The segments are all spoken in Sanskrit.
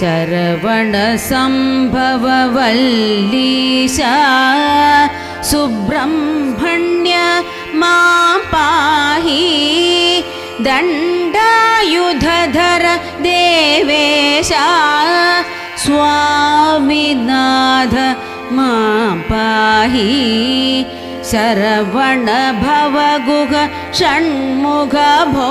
शरवणसम्भववल्लीशा सुब्रह्मण्य मां पाहि दण्डायुधधर देवेशा स्वामिनाथ मां पाहि शरवणभवगुग षण्मुख भो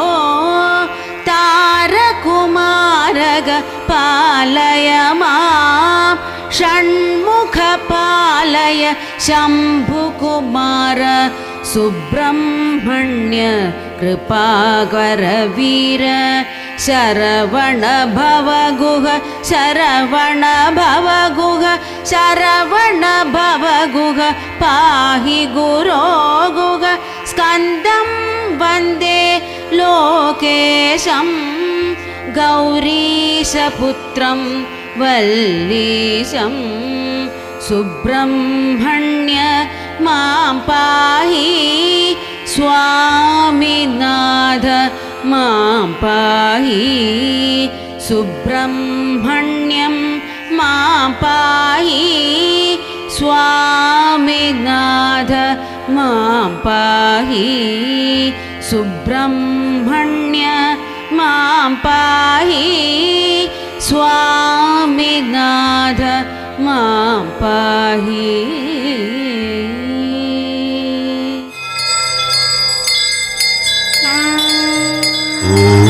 पालय मां। षण्मुखपालय शम्भुकुमार सुब्रह्मण्य कृपाकरवीर। शरवण भवगुह शरवण भवगुह शरवण भवगुह पाहि गुरो गुह स्कन्दं वन्दे लोकेशं गौरीशपुत्रं वल्लीशं सुब्रह्मण्य मां पाहि स्वामिनाथ मां पाहि सुब्रह्मण्यं मां पाहि स्वामिनाथ मां पाहि सुब्रह्मण्य मां पाहि स्वामिनाथ मां पाहि Oh